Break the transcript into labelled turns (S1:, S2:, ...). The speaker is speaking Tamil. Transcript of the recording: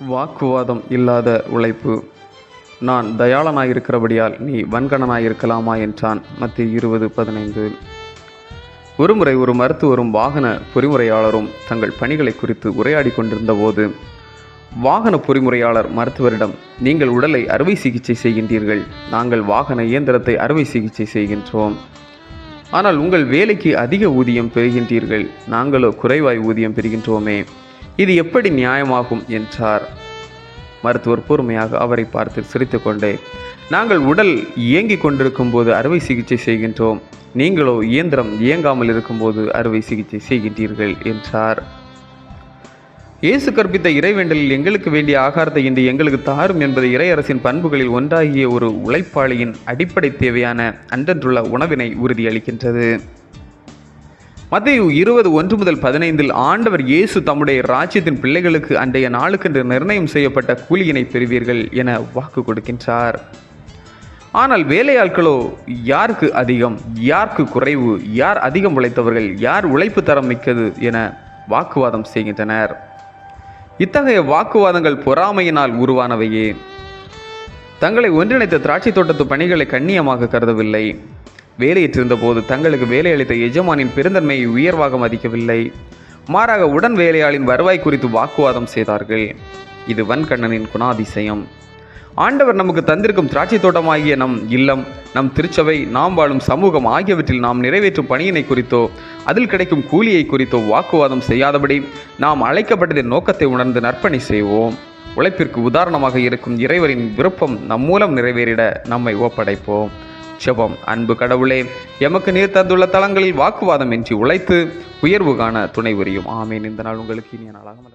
S1: வாக்குவாதம் இல்லாத உழைப்பு. நான் தயாளனாயிருக்கிறபடியால் நீ வன்கணனாயிருக்கலாமா என்றான் மத்திய இருபது பதினைந்து. ஒருமுறை ஒரு மருத்துவரும் வாகன பொறிமுறையாளரும் தங்கள் பணிகளை குறித்து உரையாடி கொண்டிருந்த போது வாகன பொறிமுறையாளர் மருத்துவரிடம் நீங்கள் உடலை அறுவை சிகிச்சை செய்கின்றீர்கள். நாங்கள் வாகன இயந்திரத்தை அறுவை சிகிச்சை செய்கின்றோம். ஆனால் உங்கள் வேலைக்கு அதிக ஊதியம் பெறுகின்றீர்கள். நாங்களோ குறைவாய் ஊதியம் பெறுகின்றோமே. இது எப்படி நியாயமாகும் என்றார். மருத்துவர் பொறுமையாக அவரை பார்த்து சிரித்துக்கொண்டே நாங்கள் உடல் இயங்கிக் கொண்டிருக்கும் போது அறுவை சிகிச்சை செய்கின்றோம். நீங்களோ இயந்திரம் இயங்காமல் இருக்கும்போது அறுவை சிகிச்சை செய்கின்றீர்கள் என்றார். இயேசு கற்பித்த இறைவேண்டலில் எங்களுக்கு வேண்டிய ஆகாரத்தை இன்று எங்களுக்கு தாரும் என்பது இறையரசின் பண்புகளில் ஒன்றாகிய ஒரு உழைப்பாளியின் அடிப்படை தேவையான அன்றன்றுள்ள உணவினை உறுதியளிக்கின்றது. மத்திய இருபது ஒன்று முதல் பதினைந்தில் ஆண்டவர் இயேசு தம்முடைய ராஜ்யத்தின் பிள்ளைகளுக்கு அன்றைய நாளுக்கென்று நிர்ணயம் செய்யப்பட்ட கூலியினை பெறுவீர்கள் என வாக்கு கொடுக்கின்றார். ஆனால் வேலையாட்களோ யாருக்கு அதிகம் யாருக்கு குறைவு யார் அதிகம் உழைத்தவர்கள் யார் உழைப்பு தரம் மிக்கது என வாக்குவாதம் செய்கின்றனர். இத்தகைய வாக்குவாதங்கள் பொறாமையினால் உருவானவையே. தங்களை ஒன்றிணைத்த திராட்சை தோட்டத்து பணிகளை கண்ணியமாக கருதவில்லை. வேலையிட்டிருந்த போது தங்களுக்கு வேலையளித்த எஜமானின் பெருந்தன்மையை உயர்வாக மதிக்கவில்லை. மாறாக உடன் வேலையாளின் வருவாய் குறித்து வாக்குவாதம் செய்தார்கள். இது வன்கண்ணனின் குணாதிசயம். ஆண்டவர் நமக்கு தந்திருக்கும் திராட்சை தோட்டமாகிய நம் இல்லம் நம் திருச்சபை நாம் வாழும் சமூகம் ஆகியவற்றில் நாம் நிறைவேற்றும் பணியினை குறித்தோ அதில் கிடைக்கும் கூலியை குறித்தோ வாக்குவாதம் செய்யாதபடி நாம் அழைக்கப்பட்டதின் நோக்கத்தை உணர்ந்து நற்பணி செய்வோம். உழைப்பிற்கு உதாரணமாக இருக்கும் இறைவரின் விருப்பம் நம் மூலம் நிறைவேறிட நம்மை ஒப்படைப்போம். ஜெபம். அன்பு கடவுளே எமக்கு நீர் தந்துள்ள தளங்களில் வாக்குவாதம் இன்றி உழைத்து உயர்வு காண துணை புரியும். ஆமேன். இந்த நாள் உங்களுக்கு இனிய நாளாக மலர்